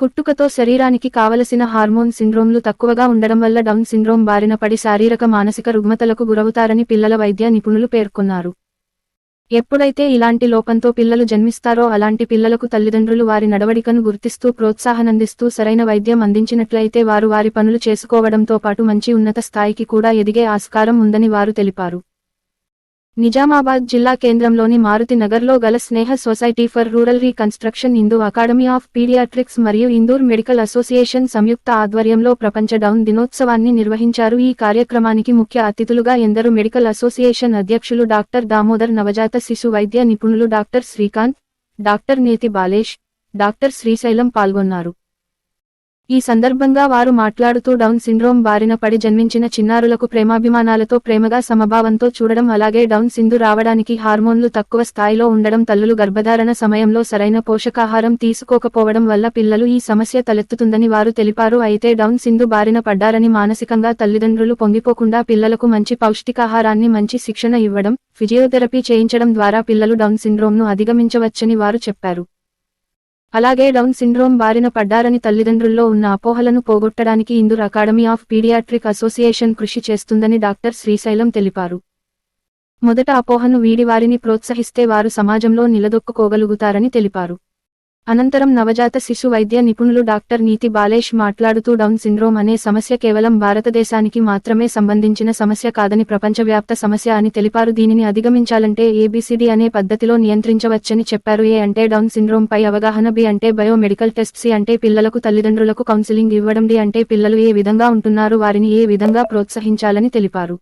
పుట్టుకతో శరీరానికి కావలసిన హార్మోన్ సిండ్రోమ్లు తక్కువగా ఉండడం వల్ల డౌన్ సిండ్రోమ్ బారిన పడి శారీరక మానసిక రుగ్మతలకు గురవుతారని పిల్లల వైద్య నిపుణులు పేర్కొన్నారు. ఎప్పుడైతే ఇలాంటి లోపంతో పిల్లలు జన్మిస్తారో అలాంటి పిల్లలకు తల్లిదండ్రులు వారి నడవడికను గుర్తిస్తూ ప్రోత్సాహనందిస్తూ సరైన వైద్యం అందించినట్లయితే వారు వారి పనులు చేసుకోవడంతో పాటు మంచి ఉన్నత స్థాయికి కూడా ఎదిగే ఆస్కారం ఉందని వారు తెలిపారు. నిజామాబాద్ జిల్లా కేంద్రంలోని మారుతి నగర్లో గల Sneha society for rural reconstruction Hindu academy of paediatrics మరియు ఇందూర్ మెడికల్ అసోసియేషన్ సంయుక్త ఆధ్వర్యంలో ప్రపంచ డౌన్ దినోత్సవాన్ని నిర్వహించారు. ఈ కార్యక్రమానికి ముఖ్య అతిథులుగా ఎందరు మెడికల్ అసోసియేషన్ అధ్యక్షులు డాక్టర్ దామోదర్ నవజాత శిశు వైద్య నిపుణులు డాక్టర్ శ్రీకాంత్ డాక్టర్ నేతి బాలేష్ డాక్టర్ శ్రీశైలం పాల్గొన్నారు. ఈ సందర్భంగా వారు మాట్లాడుతూ డౌన్ సిండ్రోమ్ బారిన పడి జన్మించిన చిన్నారులకు ప్రేమాభిమానాలతో ప్రేమగా సమభావంతో చూడడం అలాగే డౌన్ సింధు రావడానికి హార్మోన్లు తక్కువ స్థాయిలో ఉండడం తల్లులు గర్భధారణ సమయంలో సరైన పోషకాహారం తీసుకోకపోవడం వల్ల పిల్లలు ఈ సమస్య తలెత్తుతుందని వారు తెలిపారు. అయితే డౌన్ సింధు బారిన పడ్డారని మానసికంగా తల్లిదండ్రులు పొంగిపోకుండా పిల్లలకు మంచి పౌష్టికాహారాన్ని మంచి శిక్షణ ఇవ్వడం ఫిజియోథెరపీ చేయించడం ద్వారా పిల్లలు డౌన్ సిండ్రోమ్ను అధిగమించవచ్చని వారు చెప్పారు. అలాగే డౌన్ సిండ్రోమ్ బారిన పడ్డారని తల్లిదండ్రుల్లో ఉన్న అపోహలను పోగొట్టడానికి Indur academy of pediatric association కృషి చేస్తుందని డాక్టర్ శ్రీశైలం తెలిపారు. మొదట అపోహను వీడి వారిని ప్రోత్సహిస్తే వారు సమాజంలో నిలదొక్కుకోగలుగుతారని తెలిపారు. అనంతరం నవజాత శిశు వైద్య నిపుణులు డాక్టర్ నీతి బాలేష్ మాట్లాడుతూ డౌన్ సిండ్రోమ్ అనే సమస్య కేవలం భారతదేశానికి మాత్రమే సంబంధించిన సమస్య కాదని ప్రపంచవ్యాప్త సమస్య అని తెలిపారు. దీనిని అధిగమించాలంటే ఏబిసిడి అనే పద్ధతిలో నియంత్రించవచ్చని చెప్పారు. ఏ అంటే డౌన్ సిండ్రోమ్ పై అవగాహన బి అంటే బయోమెడికల్ టెస్ట్ సి అంటే పిల్లలకు తల్లిదండ్రులకు కౌన్సిలింగ్ ఇవ్వడం డి అంటే పిల్లలు ఏ విధంగా ఉంటున్నారు వారిని ఏ విధంగా ప్రోత్సహించాలని తెలిపారు.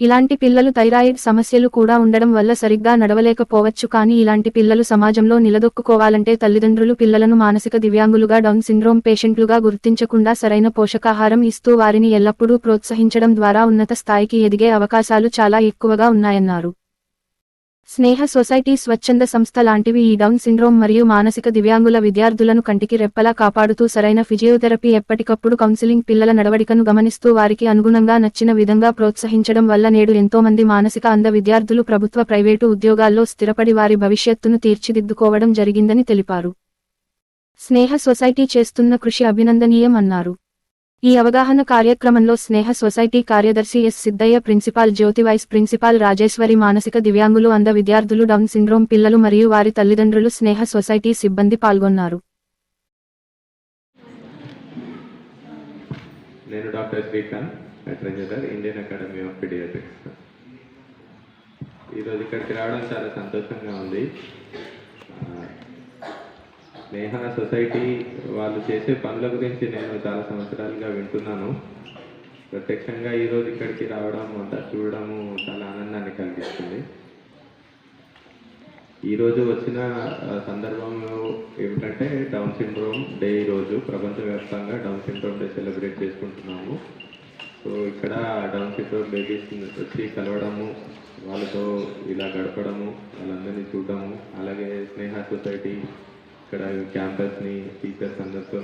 ఇలాంటి పిల్లలు థైరాయిడ్ సమస్యలు కూడా ఉండడం వల్ల సరిగ్గా నడవలేకపోవచ్చు కానీ ఇలాంటి పిల్లలు సమాజంలో నిలదొక్కుకోవాలంటే తల్లిదండ్రులు పిల్లలను మానసిక దివ్యాంగులుగా డౌన్ సిండ్రోమ్ పేషెంట్లుగా గుర్తించకుండా సరైన పోషకాహారం ఇస్తూ వారిని ఎల్లప్పుడూ ప్రోత్సహించడం ద్వారా ఉన్నత స్థాయికి ఎదిగే అవకాశాలు చాలా ఎక్కువగా ఉన్నాయన్నారు. స్నేహ సొసైటీ స్వచ్ఛంద సంస్థ లాంటివి ఈ డౌన్ సిండ్రోమ్ మరియు మానసిక దివ్యాంగుల విద్యార్థులను కంటికి రెప్పలా కాపాడుతూ సరైన ఫిజియోథెరపీ ఎప్పటికప్పుడు కౌన్సిలింగ్ పిల్లల నడవడికను గమనిస్తూ వారికి అనుగుణంగా నచ్చిన విధంగా ప్రోత్సహించడం వల్ల నేడు ఎంతోమంది మానసిక అంధ విద్యార్థులు ప్రభుత్వ ప్రైవేటు ఉద్యోగాల్లో స్థిరపడి వారి భవిష్యత్తును తీర్చిదిద్దుకోవడం జరిగిందని తెలిపారు. స్నేహ సొసైటీ చేస్తున్న కృషి అభినందనీయం అన్నారు. ఈ అవగాహన కార్యక్రమంలో స్నేహ సొసైటీ కార్యదర్శి S Siddaiah principal Jyothi vice principal Rajeshwari మానసిక దివ్యాంగులు అంద విద్యార్థులు డౌన్ సిండ్రోమ్ పిల్లలు మరియు వారి తల్లిదండ్రులు స్నేహ సొసైటీ సిబ్బంది పాల్గొన్నారు. నేను doctor Srikanth Indian academy of pediatrics. ఈరోజు ఇక్కడికి రావడం చాలా సంతోషంగా ఉంది. స్నేహన స్నేహ సొసైటీ వాళ్ళు చేసే పనుల గురించి నేను చాలా సంవత్సరాలుగా వింటున్నాను. ప్రత్యక్షంగా ఈరోజు ఇక్కడికి రావడం అంతా చూడడము చాలా ఆనందాన్ని కలిగిస్తుంది. ఈరోజు వచ్చిన సందర్భంలో ఏమిటంటే డౌన్ సిండ్రోమ్ డే ఈరోజు ప్రపంచవ్యాప్తంగా డౌన్ సిండ్రోమ్ డే సెలబ్రేట్ చేసుకుంటున్నాము. సో ఇక్కడ డౌన్ సిండ్రోమ్ బేబీస్ వచ్చి కలవడము వాళ్ళతో ఇలా గడపడము వాళ్ళందరినీ చూడడము అలాగే స్నేహ సొసైటీ ఇక్కడ క్యాంపస్ని టీచర్స్ అందరితో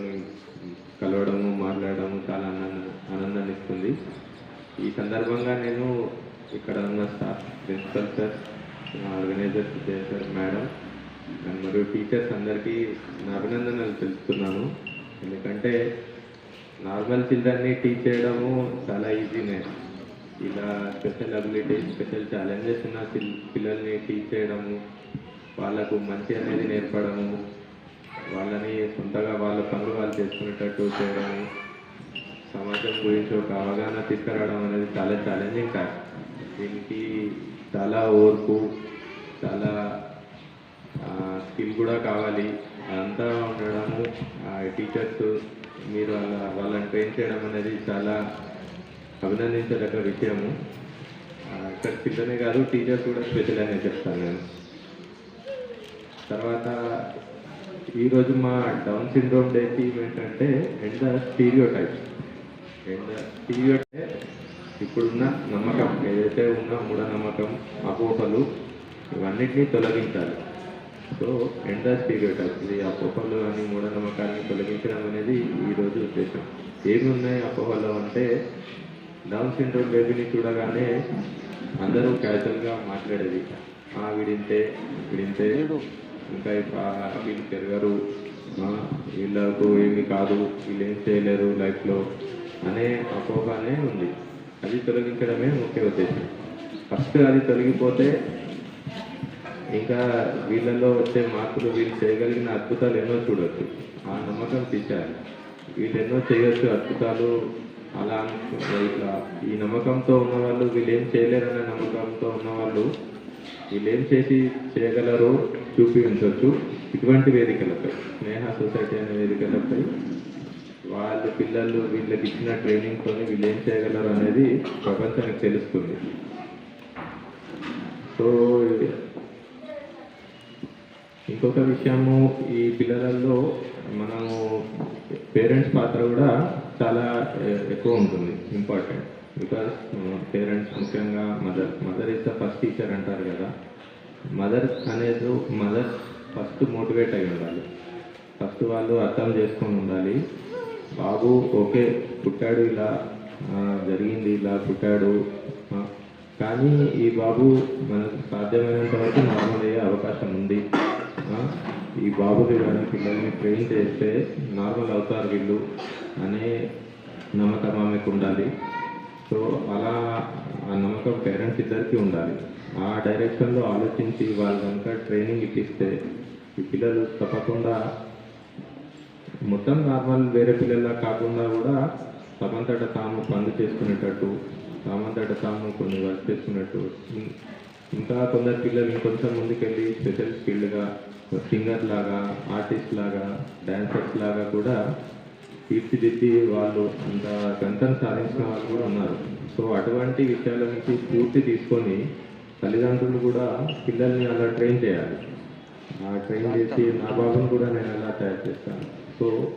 కలవడము మాట్లాడడము చాలా ఆనంద ఆనందాన్ని ఇస్తుంది ఈ సందర్భంగా నేను ఇక్కడ ఉన్న staff principal sir organisers sir madam మరియు టీచర్స్ అందరికీ నా అభినందనలు తెలుపుతున్నాను. ఎందుకంటే నార్మల్ చిల్డ్రన్ని టీచ్ చేయడము చాలా ఈజీనే. ఇలా స్పెషల్ అబిలిటీ స్పెషల్ ఛాలెంజెస్ ఉన్న పిల్ పిల్లల్ని టీచ్ చేయడము వాళ్ళకు మంచి అనేది నేర్పడము వాళ్ళని సొంతగా వాళ్ళ పనులు వాళ్ళు చేసుకునేటట్టు చేయడము సమాజం గురించి ఒక అవగాహన తీసుకురావడం అనేది చాలా ఛాలెంజింగ్ టాస్క్ దీనికి చాలా ఓర్పు చాలా స్కిల్ కూడా కావాలి. అదంతా ఉండడము టీచర్స్ మీరు వాళ్ళ వాళ్ళని ట్రైన్ చేయడం అనేది చాలా అభినందించదగ్గ విషయము. ఇక్కడ పిల్లనే కాదు టీచర్స్ కూడా స్పెషల్ అనే చెప్తాను నేను. తర్వాత ఈరోజు మా డౌన్ సిండ్రోమ్ డే థీమ్ ఏంటంటే end the stereotype end the stereo ఇప్పుడున్న నమ్మకం ఏదైతే ఉన్న మూఢనమ్మకం అపోహలు ఇవన్నిటినీ తొలగించాలి. So end the stereotype ఇది అపోహలు అని మూఢనమ్మకాన్ని తొలగించడం అనేది ఈరోజు ఉద్దేశం. ఏమి ఉన్నాయి అపోహలు అంటే డౌన్ సిండ్రోమ్ బేబీని చూడగానే అందరూ క్యాజువల్గా మాట్లాడేది ఆ వీడింతే వీడింతే ఇంకా వీళ్ళు పెరగరు. వీళ్ళకు ఏమి కాదు. వీళ్ళు ఏం చేయలేరు లైఫ్లో అనే అపోహనే ఉంది. అది తొలగించడమే ముఖ్య ఉద్దేశం. ఫస్ట్ అది తొలగిపోతే ఇంకా వీళ్ళల్లో వచ్చే మార్పులు వీళ్ళు చేయగలిగిన అద్భుతాలు ఎన్నో చూడొచ్చు. ఆ నమ్మకం తీశారు వీళ్ళు ఎన్నో చేయొచ్చు అద్భుతాలు. అలా ఇట్లా ఈ నమ్మకంతో ఉన్నవాళ్ళు వీళ్ళు ఏం చేయలేరనే నమ్మకంతో ఉన్నవాళ్ళు వీళ్ళు ఏం చేసి చేయగలరు చూపించవచ్చు. ఇటువంటి వేదికలపై స్నేహ సొసైటీ అనే వేదికలపై వాళ్ళ పిల్లలు వీళ్ళకి ఇచ్చిన ట్రైనింగ్తో వీళ్ళు ఏం చేయగలరు అనేది ప్రపంచానికి తెలుస్తుంది. సో ఇంకొక విషయము ఈ పిల్లలలో మనము పేరెంట్స్ పాత్ర కూడా చాలా ఎక్కువ ఉంటుంది ఇంపార్టెంట్ బికాస్ పేరెంట్స్ ముఖ్యంగా mother mother is the first teacher అంటారు కదా. మదర్ అనేది మదర్ ఫస్ట్ మోటివేట్ అయి ఉండాలి. ఫస్ట్ వాళ్ళు అర్థం చేసుకొని ఉండాలి. బాబు ఓకే పుట్టాడు ఇలా జరిగింది ఇలా పుట్టాడు. కానీ ఈ బాబు మనకు సాధ్యమైనంత వరకు నార్మల్ అయ్యే అవకాశం ఉంది. ఈ బాబుకి కానీ పిల్లల్ని ట్రైన్ చేస్తే నార్మల్ అవుతారు వీళ్ళు అనే నమ్మకం ఆమెకు ఉండాలి. సో అలా ఆ నమ్మకం పేరెంట్స్ ఇద్దరికి ఉండాలి. ఆ డైరెక్షన్లో ఆలోచించి వాళ్ళు కనుక ట్రైనింగ్ ఇప్పిస్తే ఈ పిల్లలు తప్పకుండా మొత్తం నార్మల్ వేరే పిల్లల్లా కాకుండా కూడా తమంతట తాము పనులు చేసుకునేటట్టు తమంతట తాము కొన్ని వర్క్ చేసుకున్నట్టు ఇంకా కొందరు పిల్లలు ఇంకొంచెం ముందుకెళ్ళి స్పెషల్ స్కిల్డ్గా సింగర్ లాగా ఆర్టిస్ట్ లాగా డాన్సర్స్ లాగా కూడా తీర్చిదిద్ది వాళ్ళు అంత గంతం సాధించిన వాళ్ళు కూడా ఉన్నారు. సో అటువంటి విషయాల నుంచి పూర్తి తీసుకొని తల్లిదండ్రులు కూడా పిల్లల్ని అలా ట్రైన్ చేయాలి. ఆ ట్రైన్ చేసి నా భాగం కూడా నేను అలా తయారు చేస్తాను. So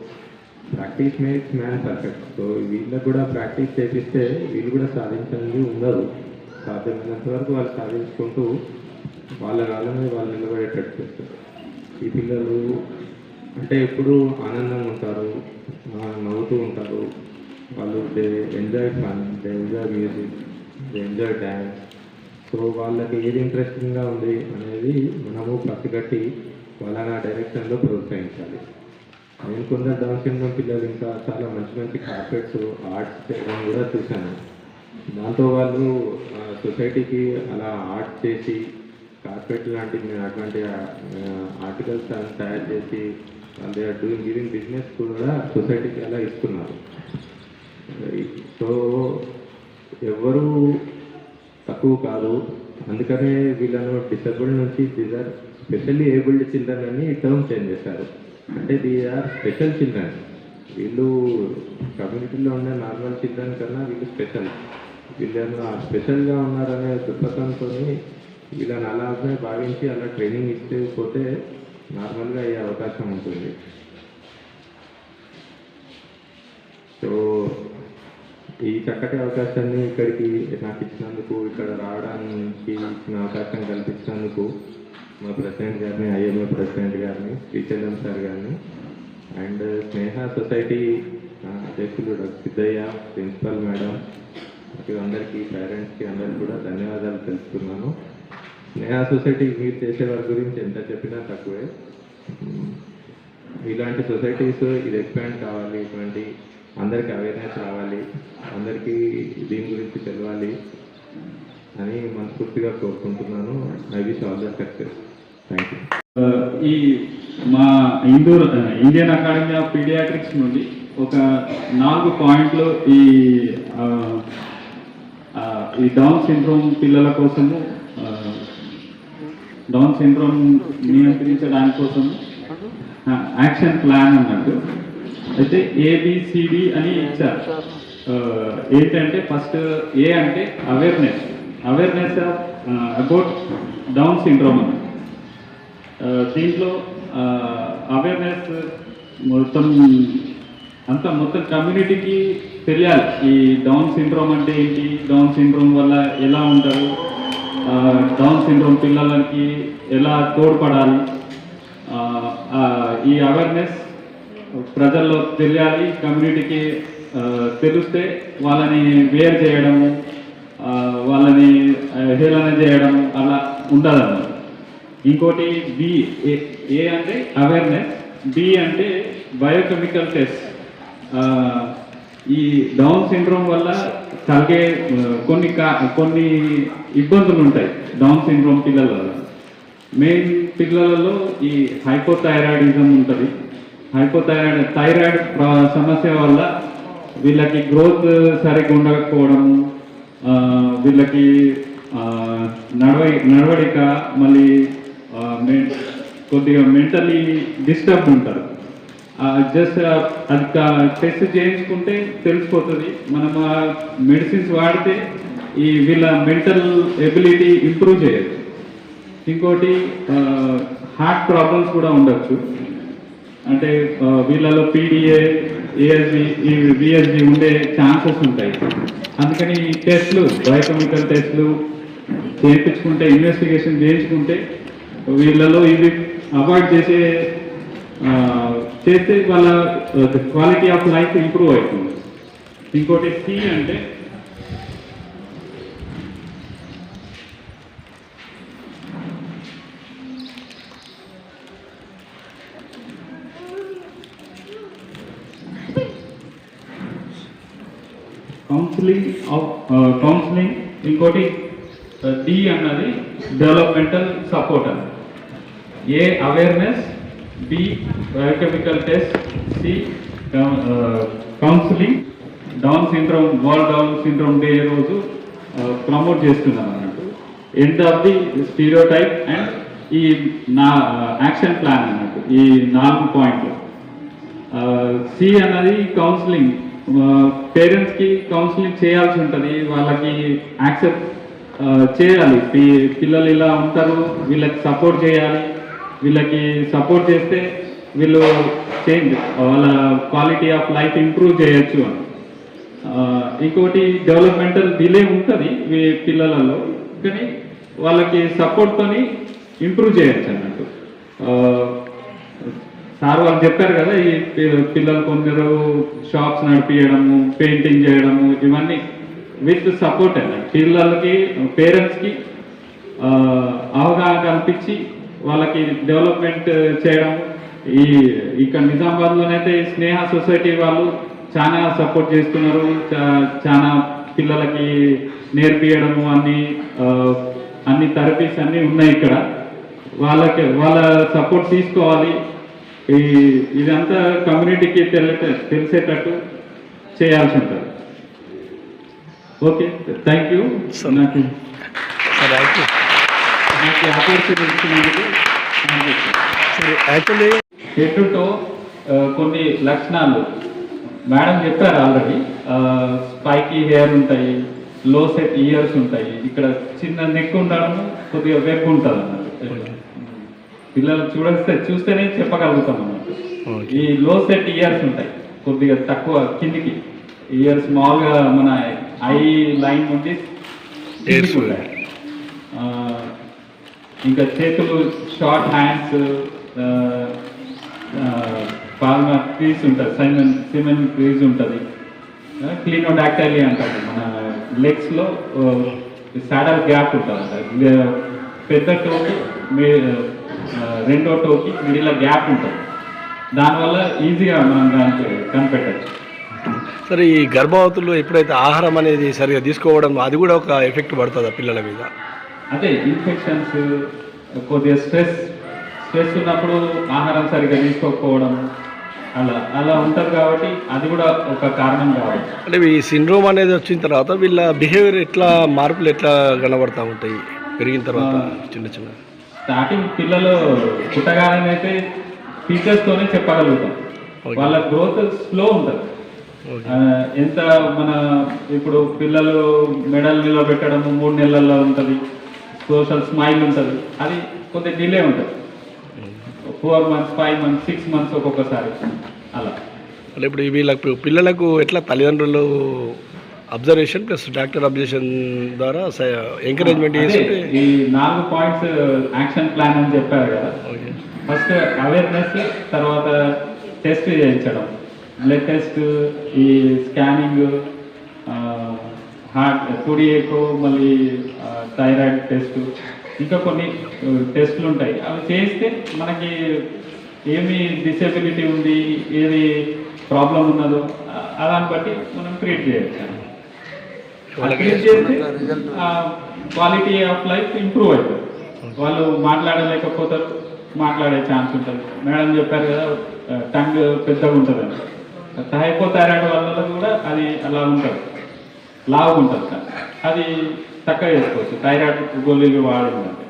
practice makes man perfect so వీళ్ళకి కూడా ప్రాక్టీస్ చేపిస్తే వీళ్ళు కూడా సాధించండి ఉండదు. సాధ్యమైనంత వరకు వాళ్ళు సాధించుకుంటూ వాళ్ళ కాళ్ళ మీద వాళ్ళు నిలబడేటట్టు చేస్తారు. ఈ పిల్లలు అంటే ఎప్పుడు ఆనందంగా ఉంటారు నవ్వుతూ ఉంటారు. వాళ్ళు they enjoy fun they enjoy music they enjoy dance so వాళ్ళకి ఏది ఇంట్రెస్టింగ్గా ఉంది అనేది మనము పసిగట్టి వాళ్ళని ఆ డైరెక్షన్లో ప్రోత్సహించాలి. నేను కొందరు డౌన్ పిల్లలు ఇంకా చాలా మంచి మంచి కార్పెట్స్ ఆర్ట్స్ చేయడం కూడా చూశాను. దాంతో వాళ్ళు సొసైటీకి అలా ఆర్ట్ చేసి కార్పెట్ లాంటి నేను అటువంటి ఆర్టికల్స్ తయారు చేసి వాళ్ళు ఆర్ డూయింగ్ గివింగ్ బిజినెస్ కూడా సొసైటీకి అలా ఇస్తున్నారు. సో ఎవరు తక్కువ కాదు. అందుకనే వీళ్ళను డిసబుల్డ్ నుంచి డిజర్ స్పెషల్లీ ఏబుల్డ్ చిల్డ్రన్ అని టర్మ్ చేంజ్ చేశారు. అంటే దీఆర్ స్పెషల్ చిల్డ్రన్ వీళ్ళు కమ్యూనిటీలో ఉండే నార్మల్ చిల్డ్రన్ కన్నా వీళ్ళు స్పెషల్ వీళ్ళను ఆ స్పెషల్గా ఉన్నారనే దృక్పథంతో వీళ్ళని అలాగే భావించి అలా ట్రైనింగ్ ఇస్తే పోతే నార్మల్గా అయ్యే అవకాశం ఉంటుంది. సో ఈ చక్కటి అవకాశాన్ని ఇక్కడికి నాకు ఇచ్చినందుకు ఇక్కడ రావడానికి ఇచ్చిన అవకాశం కల్పించినందుకు మా ప్రెసిడెంట్ గారిని ఐఎంఏ ప్రెసిడెంట్ గారిని శ్రీచంద్రం సార్ గారిని. అండ్ స్నేహ సొసైటీ అధ్యక్షులు డాక్టర్ సిద్ధయ్య ప్రిన్సిపల్ మేడం అందరికీ పేరెంట్స్కి అందరికీ కూడా ధన్యవాదాలు తెలుపుతున్నాను. స్నేహ సొసైటీ మీరు చేసే వారి గురించి ఎంత చెప్పినా తక్కువే. ఇలాంటి సొసైటీస్ ఇది ఎక్స్పాండ్ కావాలి ఇటువంటి అందరికి అవేర్నెస్ రావాలి అందరికీ దీని గురించి తెలవాలి అని మనస్ఫూర్తిగా కోరుకుంటున్నాను. I wish all the success. Thank you ఈ మా Indore Indian academy of pediatrics నుండి ఒక నాలుగు పాయింట్లు ఈ ఈ డౌన్ సిండ్రోమ్ పిల్లల కోసము డౌన్ సిండ్రోమ్ నియంత్రించడానికి కోసము యాక్షన్ ప్లాన్ అన్నట్టు. అయితే ఏబిసిడి అని ఇచ్చారు. ఏంటంటే ఫస్ట్ ఏ అంటే awareness awareness about Down syndrome ఆ, దీంట్లో అవేర్నెస్ మొత్తం అంతా మొత్తం కమ్యూనిటీకి తెలియాలి. ఈ డౌన్ సిండ్రోమ్ అంటే ఏంటి? డౌన్ సిండ్రోమ్ వల్ల ఎలా ఉంటారు? డౌన్ సిండ్రోమ్ పిల్లలకి ఎలా తోడ్పడాలి? ఈ అవేర్నెస్ ప్రజల్లో తెలియాలి కమ్యూనిటీకి తెలిస్తే వాళ్ళని వేర్ చేయడము వాళ్ళని హేళన చేయడం అలా ఉండదన్నమాట. ఇంకోటి బి ఏ- ఏ అంటే అవేర్నెస్ బి అంటే బయోకెమికల్ టెస్ట్ ఈ డౌన్ సిండ్రోమ్ వల్ల కలిగే కొన్ని కా- కొన్ని ఇబ్బందులు ఉంటాయి డౌన్ సిండ్రోమ్ పిల్లల వల్ల. మెయిన్ పిల్లలలో ఈ హైపోథైరాయిడిజం ఉంటుంది. హైపోథైరాయిడ్ థైరాయిడ్ సమస్య వల్ల వీళ్ళకి గ్రోత్ సరిగ్గా ఉండకపోవడం వీళ్ళకి నడవడి నడవ నడవడిక మళ్ళీ మె- కొద్దిగా మెంటలీ డిస్టర్బ్ ఉంటారు. జస్ట్ అది టెస్ట్ చేయించుకుంటే తెలిసిపోతుంది. మనం మెడిసిన్స్ వాడితే ఈ వీళ్ళ మెంటల్ ఎబిలిటీ ఇంప్రూవ్ చేయొచ్చు. ఇంకోటి హార్ట్ ప్రాబ్లమ్స్ కూడా ఉండొచ్చు. అంటే వీళ్ళలో పీడిఏ ఏఎస్బి ఈ ఉండే ఛాన్సెస్ ఉంటాయి. అందుకని ఈ టెస్ట్లు బయోకెమికల్ టెస్ట్లు చేయించుకుంటే ఇన్వెస్టిగేషన్ చేయించుకుంటే వీళ్ళలో ఇది అవాయిడ్ చేసే చేస్తే వాళ్ళ క్వాలిటీ ఆఫ్ లైఫ్ ఇంప్రూవ్ అవుతుంది. ఇంకోటి సి అంటే కౌన్సిలింగ్ ఆఫ్ కౌన్సిలింగ్ ఇంకోటి డి అన్నది డెవలప్మెంటల్ సపోర్ట్ అని. A awareness B biochemical test C counselling Down syndrome world Down syndrome day రోజు ప్రమోట్ చేస్తున్నాను అన్నట్టు. End of the stereotype and ఈ నా యాక్షన్ ప్లాన్ అన్నట్టు ఈ నాలుగు పాయింట్లు. సి అన్నది కౌన్సిలింగ్. పేరెంట్స్కి కౌన్సిలింగ్ చేయాల్సి ఉంటుంది. వాళ్ళకి యాక్సెప్ట్ చేయాలి. పి- పిల్లలు ఇలా ఉంటారు వీళ్ళకి సపోర్ట్ చేయాలి. వీళ్ళకి సపోర్ట్ చేస్తే వీళ్ళు చేంజ్ వాళ్ళ క్వాలిటీ ఆఫ్ లైఫ్ ఇంప్రూవ్ చేయొచ్చు అని. ఇంకోటి డెవలప్మెంటల్ డిలే ఉంటుంది పిల్లలలో కానీ వాళ్ళకి సపోర్ట్తో ఇంప్రూవ్ చేయొచ్చు అన్నట్టు. సార్ వాళ్ళు చెప్పారు కదా ఈ పిల్లలు కొందరు షాప్స్ నడిపించడము పెయింటింగ్ చేయడము ఇవన్నీ విత్ సపోర్ట్ అండి. పిల్లలకి పేరెంట్స్కి అవగాహన కల్పించి వాళ్ళకి డెవలప్మెంట్ చేయడం ఈ ఇక్కడ నిజామాబాద్లోనైతే ఈ స్నేహ సొసైటీ వాళ్ళు చాలా సపోర్ట్ చేస్తున్నారు. చాలా పిల్లలకి నేర్పియడము అన్ని అన్ని థెరపీస్ అన్నీ ఉన్నాయి ఇక్కడ. వాళ్ళకి వాళ్ళ సపోర్ట్ తీసుకోవాలి. ఈ ఇదంతా కమ్యూనిటీకి తెలి తెలిసేటట్టు చేయాల్సి ఉంటుంది. Okay thank you. నాకు నాకు ఆపర్చునిటీ ఇచ్చినందుకు యాక్చువల్లీ కొన్ని లక్షణాలు. మేడం చెప్పారు ఆల్రెడీ స్పైకీ హెయిర్ ఉంటాయి లో సెట్ ఇయర్స్ ఉంటాయి ఇక్కడ చిన్న నెక్ ఉండడం కొద్దిగా వెబ్ ఉంటుంది అన్నట్టు పిల్లలు చూడస్తే చూస్తేనే చెప్పగలుగుతాం Okay. ఈ లో సెట్ ఇయర్స్ ఉంటాయి. కొద్దిగా తక్కువ కిందికి. ఇయర్స్ మామూలుగా మన ఐ లైన్ నుండి ఇంకా చేతులు షార్ట్ హ్యాండ్స్ ఫార్మర్ క్రీజ్ ఉంటుంది సైమన్ సిమెన్ క్రీజ్ ఉంటుంది. క్లీనోడాక్టైలీ అంటారు. మన లెగ్స్లో సాడల్ గ్యాప్ ఉంటుంది పెద్ద టోకి రెండో టోకి మిడిల్ గ్యాప్ ఉంటుంది. దానివల్ల ఈజీగా మనం దానికి కనిపెట్టచ్చు. సరే ఈ గర్భవతులు ఎప్పుడైతే ఆహారం అనేది సరిగా తీసుకోవడం అది కూడా ఒక ఎఫెక్ట్ పడుతుందా పిల్లల మీద? అదే ఇన్ఫెక్షన్స్ కొద్దిగా స్ట్రెస్ స్ట్రెస్ ఉన్నప్పుడు ఆహారం సరిగ్గా తీసుకోకపోవడం అలా అలా ఉంటుంది కాబట్టి అది కూడా ఒక కారణం కావచ్చు. అంటే ఈ సిండ్రోమ్ అనేది వచ్చిన తర్వాత వీళ్ళ బిహేవియర్ ఎట్లా మార్పులు ఎట్లా కనబడతా ఉంటాయి? పెరిగిన తర్వాత చిన్న చిన్న స్టార్టింగ్ పిల్లలు పుట్టగానే అయితే టీచర్స్ తోనే చెప్పగలుగుతాం. వాళ్ళ గ్రోత్ స్లో ఉంటుంది. ఎంత మన ఇప్పుడు పిల్లలు మెడల్ నిలబెట్టడము మూడు నెలల్లో ఉంటుంది. సోషల్ స్మైల్ ఉంటుంది. అది కొద్దిగా డిలే ఉంటుంది. Four months five months six months ఒక్కొక్కసారి. అలా. ఇప్పుడు వీళ్ళకు పిల్లలకు ఎట్లా తల్లిదండ్రులు అబ్జర్వేషన్ ప్లస్ డాక్టర్ అబ్జర్వేషన్ ద్వారా ఎంకరేజ్మెంట్ చేస్తుంటే ఈ నాలుగు పాయింట్స్ యాక్షన్ ప్లాన్ అని చెప్పారు కదా. ఫస్ట్ అవేర్నెస్ తర్వాత టెస్ట్ చేయించడం. బ్లడ్ టెస్ట్ ఈ scanning heart two D echo మళ్ళీ థైరాయిడ్ టెస్ట్ ఇంకా కొన్ని టెస్ట్లు ఉంటాయి. అవి చేస్తే మనకి ఏమి డిసేబిలిటీ ఉంది ఏది ప్రాబ్లం ఉన్నదో దాన్ని బట్టి మనం క్రియేట్ చేయొచ్చు. క్వాలిటీ ఆఫ్ లైఫ్ ఇంప్రూవ్ అవుతుంది. వాళ్ళు మాట్లాడలేకపోతారు మాట్లాడే ఛాన్స్ ఉంటుంది. మేడం చెప్పారు కదా టంగ్ పెద్దగా ఉంటుందని. హైపోథైరాయిడ్ వల్ల కూడా అది అలా ఉంటుంది. లావు ఉంటుంది సార్ అది తక్కువ చేసుకోవచ్చు. థైరాయిడ్ గోళీలు వాడిందంటే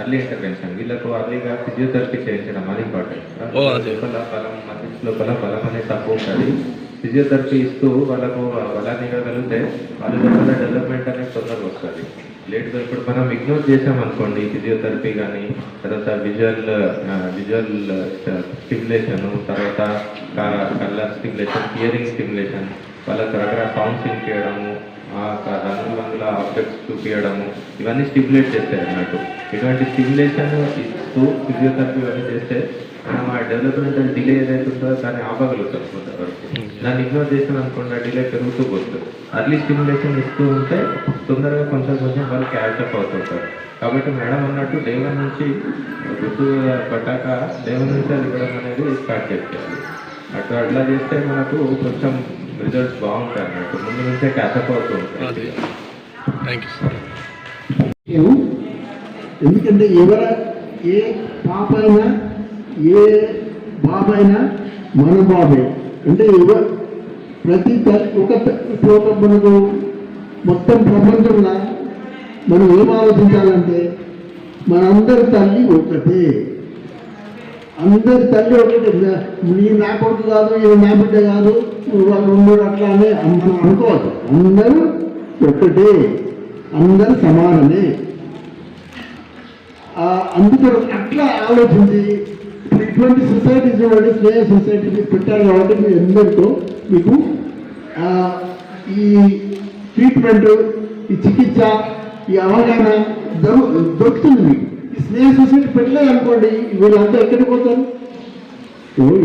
అర్లీ ఇంటర్వెన్షన్ వీళ్ళకు అర్లీగా ఫిజియోథెరపీ చేయించడం అది ఇంపార్టెంట్ బలం లోపల బలం అనేది తక్కువ ఉంటుంది ఫిజియోథెరపీ ఇస్తూ వాళ్ళకు బలాన్ని ఇవ్వగలిగితే వాళ్ళ లోపల డెవలప్మెంట్ అనేది తొందరగా వస్తుంది. లేట్గా ఇప్పుడు మనం ఇగ్నోర్ చేసాం అనుకోండి ఫిజియోథెరపీ కానీ తర్వాత విజువల్ విజువల్ స్టిమ్యులేషన్ తర్వాత కలర్ స్టిమ్యులేషన్ హియరింగ్ స్టిమ్యులేషన్ వాళ్ళకి రకరకాల సౌండ్స్ చేయడము రంగుల రంగుల ఆబ్జెక్ట్స్ చూపించడము ఇవన్నీ స్టిమ్యులేట్ చేస్తాయి అన్నట్టు. ఇటువంటి స్టిమ్యులేషన్ ఇస్తూ ఫిజియోథెరపీ ఇవన్నీ చేస్తే మనం ఆ డెవలప్మెంట్ డిలే ఏదైతే ఉంటుందో దాన్ని ఆపగలుగుతాం కొంతవరకు. దాన్ని ఇగ్నోర్ చేసాం అనుకోండి ఆ డిలే పెరుగుతూ పోతుంది. అర్లీ స్టిమ్యులేషన్ ఇస్తూ ఉంటే తొందరగా కొంచెం కొంచెం వాళ్ళు క్యాచ్అప్ అవుతుంటారు. కాబట్టి మేడం అన్నట్టు డే వన్ నుంచి గుర్తు పట్టాక డే వన్ నుంచి అది ఇవ్వడం అనేది స్టార్ట్ చేసేయాలి. అట్లా అట్లా చేస్తే మనకు కొంచెం రిజల్ట్స్ బాగుంటాయి అన్నట్టు. ముందు నుంచే క్యాచప్ అవుతూ ఉంటాయి. థ్యాంక్ యూ ఎందుకంటే ఎవర ఏ పాప అయినా ఏ బాబైనా మన బాబే. అంటే ఎవరు ప్రతి ఒక త- ఇప్పుడు మనకు మొత్తం ప్రపంచంలో మనం ఏం ఆలోచించాలంటే మనందరి తల్లి ఒకటే అందరి తల్లి ఒకటే నీ నా కొడుకు కాదు ఈయన నా బిడ్డ కాదు వాళ్ళు ఉన్నారు అట్లా అని మనం అనుకోవద్దు. అందరూ ఒకటే అందరు సమానమే. అందుకే అందుకని అట్లా ఆలోచించి ఇప్పుడు ఇటువంటి సొసైటీ చూడండి స్నేహ సొసైటీ పెట్టారు కాబట్టి మీ ఎందరితో మీకు ఈ ట్రీట్మెంట్ ఈ చికిత్స ఈ అవగాహన దొరుకుతుంది మీకు. ఈ స్నేహ సొసైటీ పెట్టలేదు అనుకోండి వీళ్ళంతా ఎక్కడికి పోతారు?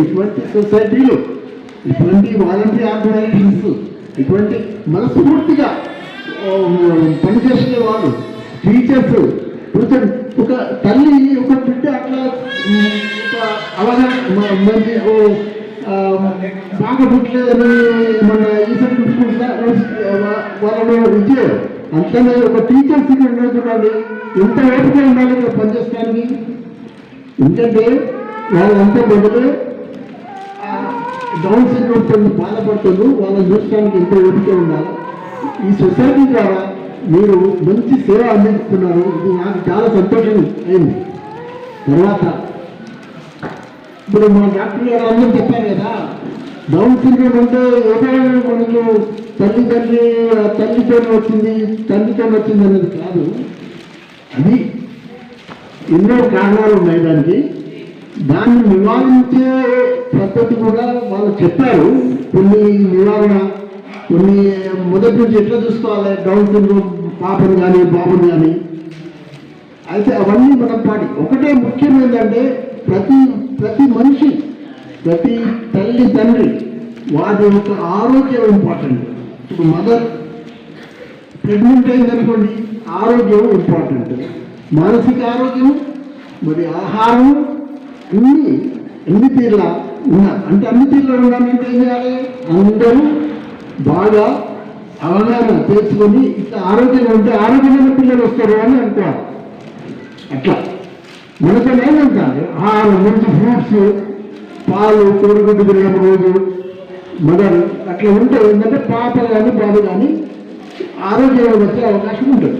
ఇటువంటి సొసైటీలు ఇటువంటి వాలంటరీ ఆర్గనైజేషన్స్ ఇటువంటి మనస్ఫూర్తిగా పనిచేసే వాళ్ళు టీచర్స్ ఇప్పుడు ఒక తల్లి ఒక బిడ్డ అట్లా అవగాహన మంచి బాగా పుట్టలేదని మన ఈసారి చూసుకుంటా వాళ్ళను ఇచ్చారు అంతనే ఒక టీచర్స్ ఇక్కడ చూడండి. ఎంత ఓపిక ఉండాలి ఇక్కడ పనిచేయడానికి. ఎందుకంటే వాళ్ళంతా మొదలు డౌన్ సిండ్రోమ్ బాధపడుతుంది వాళ్ళని చూసుకోవడానికి ఎంత ఓపిక ఉండాలి. ఈ సొసైటీ ద్వారా మీరు మంచి సేవ అందిస్తున్నారు. ఇది నాకు చాలా సంతోషం అయింది. తర్వాత ఇప్పుడు మా డాక్టర్ గారు అందరూ చెప్పారు కదా డౌన్ సిండ్రోమ్ అంటే ఎవరైనా మనకు తల్లి తండ్రి తల్లితో వచ్చింది తండ్రితో వచ్చింది అనేది కాదు. అది ఎన్నో కారణాలు ఉన్నాయి దానికి. దాన్ని నివారించే పద్ధతి కూడా వాళ్ళు చెప్పారు. కొన్ని నివారణ కొన్ని మొదటి నుంచి ఎట్లా చూసుకోవాలి? డౌన్ సిండ్రోమ్ పాపను కానీ బాబుని కానీ. అయితే అవన్నీ మనం పాటి ఒకటే ముఖ్యం ఏంటంటే ప్రతి ప్రతి మనిషి ప్రతి తల్లి తండ్రి వారి యొక్క ఆరోగ్యం ఇంపార్టెంట్ ఇప్పుడు మదర్ ప్రెగ్నెంట్ అయిందనుకోండి ఆరోగ్యం ఇంపార్టెంట్ మానసిక ఆరోగ్యం మరి ఆహారం అన్నీ అన్ని తీర్ల ఉన్నా. అంటే అన్ని తీర్ల ఉండాలంటే ఏం చేయాలి? అందరూ బాగా అవగాహన తెలుసుకొని ఇట్లా ఆరోగ్యంగా ఉంటే ఆరోగ్యమైన పిల్లలు వస్తారు అని అనుకోవాలి అట్లా. మనతో ఏమంటారు ఆరు మంచి ఫ్రూట్స్ పాలు కోడిగుడ్డు తినడం రోజు. మదర్ అట్లా ఉంటే ఏంటంటే పాప కానీ బాధ కానీ ఆరోగ్యంగా వచ్చే అవకాశం ఉంటుంది.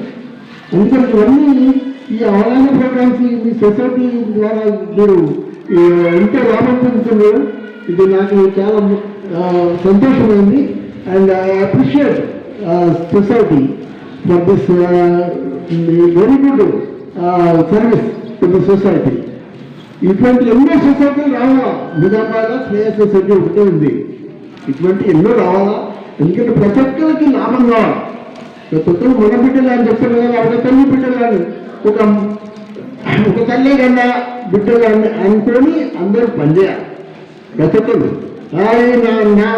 ఎందుకంటే ఇవన్నీ ఈ అవగాహన ప్రోగ్రామ్స్ మీ సొసైటీ ద్వారా మీరు ఈ, లాభం పొందుతున్నారు ఇది నాకు చాలా ఆ, సంతోషమైంది and I appreciate society for this very good service to the society ఇటువంటి ఎన్నో సొసైటీలు రావాలా? నిజామాబాద్ స్నేహ సొసైటీ ఒకటే ఉంది. ఇటువంటి ఎన్నో రావాలా? ఎందుకంటే ప్రతి ఒక్కరికి లాభం కావాలి ప్రతి ఒక్కరు మన బిడ్డలు అని చెప్తారు కదా ఒక తల్లి బిడ్డలు అని. ఒక ఒక తల్లి కన్నా బిడ్డలు అని అనుకొని అందరూ పనిచేయాలి. ప్రతి ఒక్కరు. నా